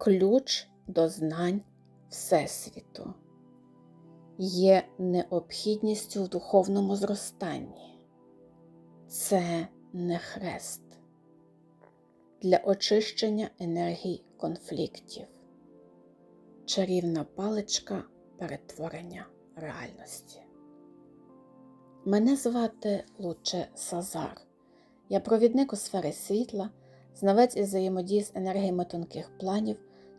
ключ до знань Всесвіту, є необхідністю в духовному зростанні. Це не хрест для очищення енергій конфліктів, чарівна паличка перетворення реальності. Мене звати Луче Сазар. Я провідник у сфері світла, знавець із взаємодії з енергіями тонких планів,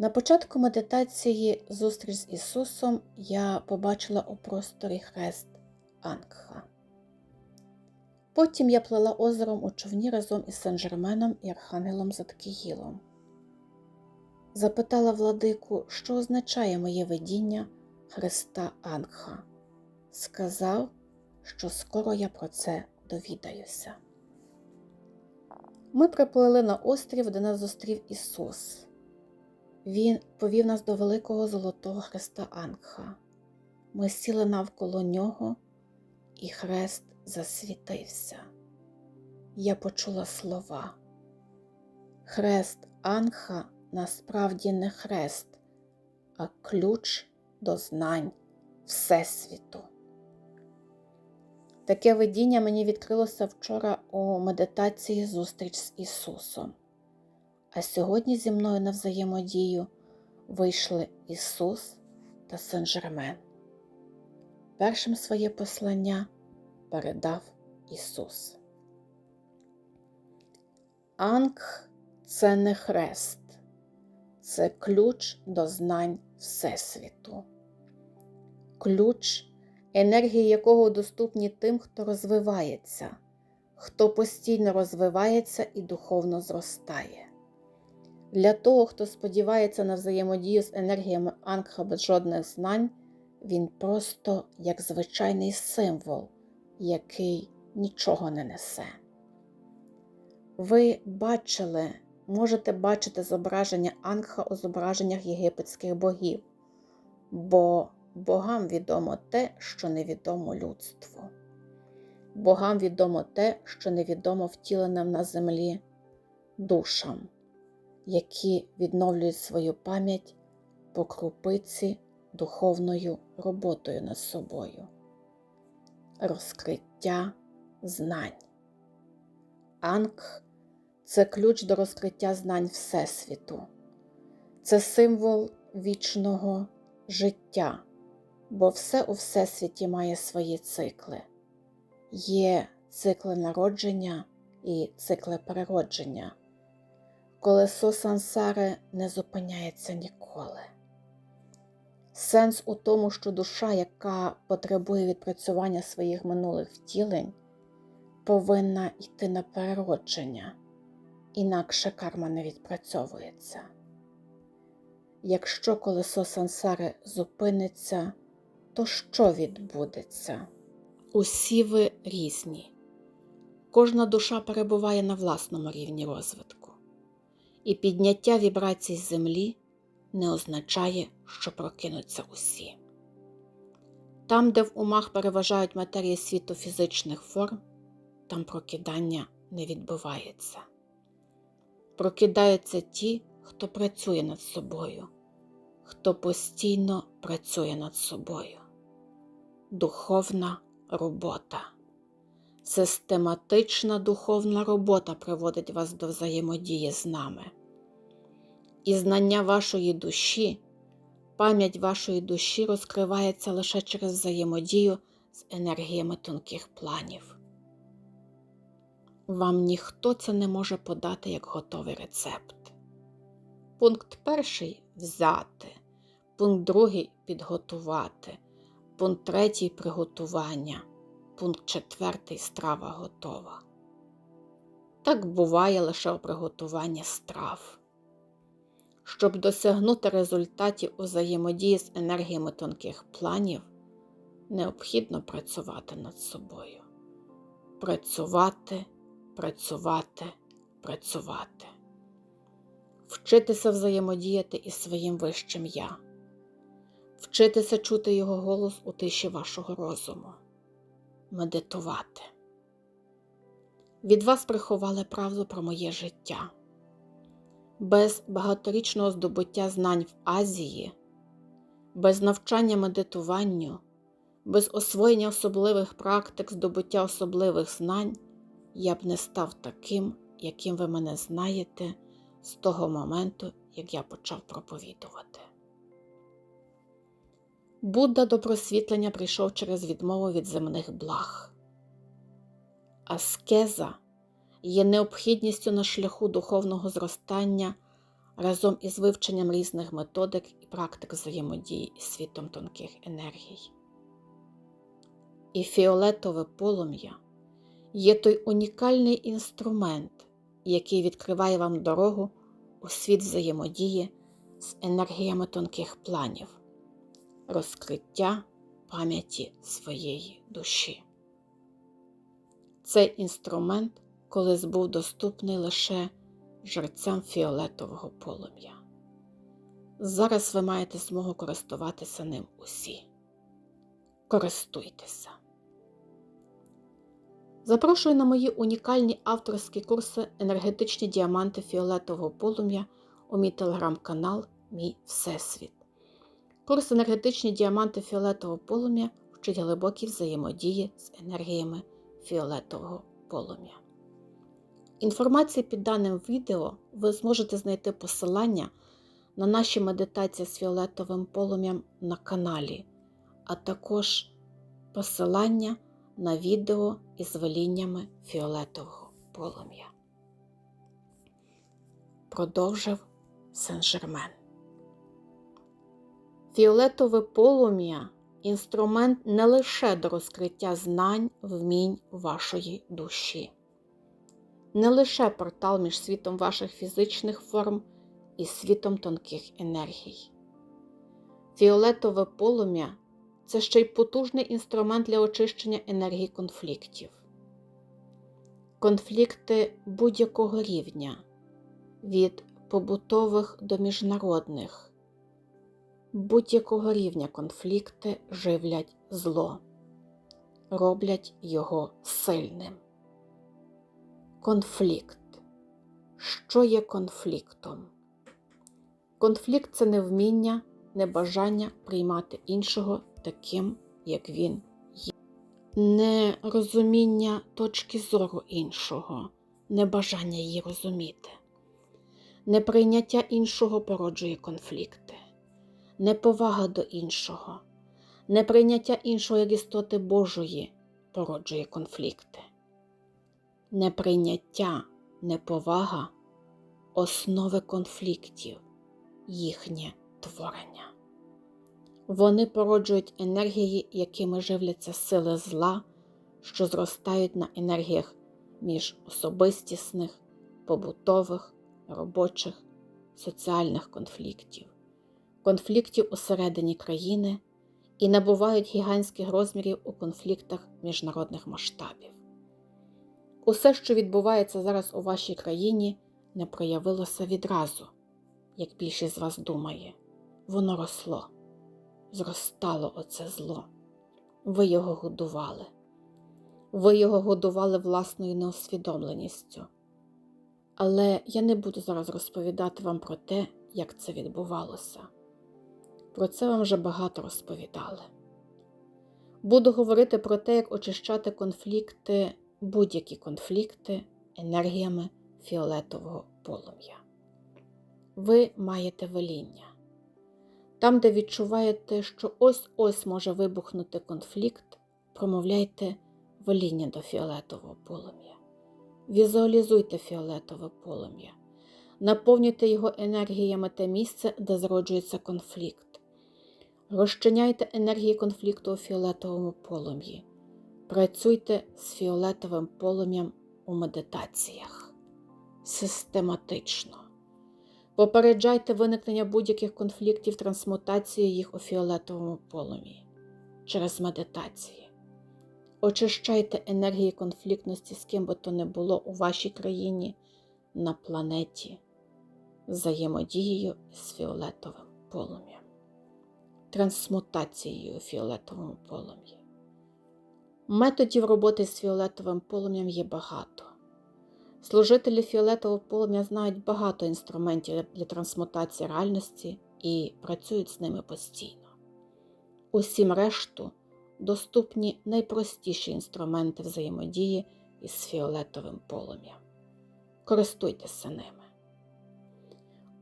На початку медитації зустріч з Ісусом я побачила у просторі хрест Ангха. Потім я плела озером у човні разом із Сен-Жерменом і Архангелом Заткіїлом. Запитала владику, що означає моє видіння Христа Ангха. Сказав, що скоро я про це довідаюся. Ми приплили на острів, де нас зустрів Ісус. Він повів нас до великого золотого хреста Ангха. Ми сіли навколо нього, і хрест засвітився. Я почула слова. Хрест Ангха насправді не хрест, а ключ до знань Всесвіту. Таке видіння мені відкрилося вчора у медитації зустріч з Ісусом. А сьогодні зі мною на взаємодію вийшли Ісус та Сен-Жермен. Першим своє послання передав Ісус. Ангх це не хрест, це ключ до знань Всесвіту, ключ, енергії якого доступні тим, хто розвивається, хто постійно розвивається і духовно зростає. Для того, хто сподівається на взаємодію з енергіями Ангха без жодних знань, він просто як звичайний символ, який нічого не несе. Ви бачили, можете бачити зображення Ангха у зображеннях єгипетських богів, бо богам відомо те, що невідомо людству. Богам відомо те, що невідомо втіленим на землі душам, які відновлюють свою пам'ять по крупиці духовною роботою над собою, розкриття знань. Ангх це ключ до розкриття знань Всесвіту, це символ вічного життя, бо все у Всесвіті має свої цикли. Є цикли народження і цикли переродження. Колесо сансари не зупиняється ніколи. Сенс у тому, що душа, яка потребує відпрацювання своїх минулих втілень, повинна йти на переродження, інакше карма не відпрацьовується. Якщо колесо сансари зупиниться, то що відбудеться? Усі ви різні. Кожна душа перебуває на власному рівні розвитку, і підняття вібрацій землі не означає, що прокинуться усі. Там, де в умах переважають матерії світу фізичних форм, там прокидання не відбувається. Прокидаються ті, хто працює над собою, хто постійно працює над собою. Духовна робота. Систематична духовна робота приводить вас до взаємодії з нами. І знання вашої душі, пам'ять вашої душі розкривається лише через взаємодію з енергіями тонких планів. Вам ніхто це не може подати як готовий рецепт. Пункт перший взяти, пункт другий підготувати, пункт третій приготування, пункт четвертий страва готова. Так буває лише у приготуванні страв. Щоб досягнути результатів у взаємодії з енергіями тонких планів, необхідно працювати над собою. Працювати, працювати, працювати. Вчитися взаємодіяти із своїм вищим я, вчитися чути його голос у тиші вашого розуму, медитувати. Від вас приховали правду про моє життя. Без багаторічного здобуття знань в Азії, без навчання медитуванню, без освоєння особливих практик здобуття особливих знань я б не став таким, яким ви мене знаєте з того моменту, як я почав проповідувати. Будда до просвітлення прийшов через відмову від земних благ. Аскеза є необхідністю на шляху духовного зростання разом із вивченням різних методик і практик взаємодії із світом тонких енергій. І фіолетове полум'я є той унікальний інструмент, який відкриває вам дорогу у світ взаємодії з енергіями тонких планів, розкриття пам'яті своєї душі. Цей інструмент колись був доступний лише жерцям фіолетового полум'я. Зараз ви маєте змогу користуватися ним усі. Користуйтеся. Запрошую на мої унікальні авторські курси енергетичні діаманти фіолетового полум'я у мій телеграм-канал Мій Всесвіт. Курс енергетичні діаманти фіолетового полум'я вчить глибокій взаємодії з енергіями фіолетового полум'я. Інформацію під даним відео ви зможете знайти посилання на наші медитації з фіолетовим полум'ям на каналі, а також посилання на відео із веліннями фіолетового полум'я. Продовжив Сен-Жермен. Фіолетове полум'я інструмент не лише до розкриття знань, вмінь вашої душі, не лише портал між світом ваших фізичних форм і світом тонких енергій. Фіолетове полум'я це ще й потужний інструмент для очищення енергії конфліктів. Конфлікти будь-якого рівня від побутових до міжнародних, будь-якого рівня конфлікти живлять зло, роблять його сильним. Конфлікт. Що є конфліктом? Конфлікт це невміння, небажання приймати іншого таким, як він є. Нерозуміння точки зору іншого, небажання її розуміти. Неприйняття іншого породжує конфлікти, неповага до іншого, неприйняття іншого як істоти Божої породжує конфлікти. Неприйняття, неповага основи конфліктів, їхнє творення. Вони породжують енергії, якими живляться сили зла, що зростають на енергіях міжособистісних, побутових, робочих, соціальних конфліктів, конфліктів усередині країни і набувають гігантських розмірів у конфліктах міжнародних масштабів. Усе, що відбувається зараз у вашій країні, не проявилося відразу, як більшість з вас думає, воно росло зростало оце зло. Ви його годували. Ви його годували власною неосвідомленістю. Але я не буду зараз розповідати вам про те, як це відбувалося. Про це вам вже багато розповідали. Буду говорити про те, як очищати конфлікти, будь-які конфлікти енергіями фіолетового полум'я. Ви маєте веління. Там, де відчуваєте, що ось-ось може вибухнути конфлікт, промовляйте воління до фіолетового полум'я. Візуалізуйте фіолетове полум'я, наповнюйте його енергіями те місце, де зароджується конфлікт. Розчиняйте енергії конфлікту у фіолетовому полум'ї. Працюйте з фіолетовим полум'ям у медитаціях систематично. Попереджайте виникнення будь-яких конфліктів трансмутацією їх у фіолетовому полум'ї через медитації. Очищайте енергії конфліктності з ким би то не було у вашій країні, на планеті, взаємодією з фіолетовим полум'ям, трансмутацією у фіолетовому полум'ї. Методів роботи з фіолетовим полум'ям є багато. Служителі фіолетового полум'я знають багато інструментів для трансмутації реальності і працюють з ними постійно. Усім решту доступні найпростіші інструменти взаємодії із фіолетовим полум'ям. Користуйтеся ними.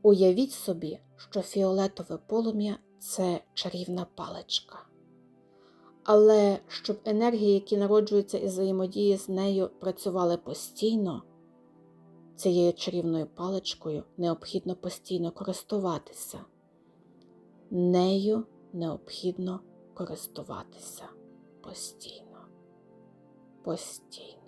Уявіть собі, що фіолетове полум'я це чарівна паличка. Але щоб енергії, які народжуються із взаємодії з нею, працювали постійно, цією чарівною паличкою необхідно постійно користуватися. Нею необхідно користуватися постійно. Постійно.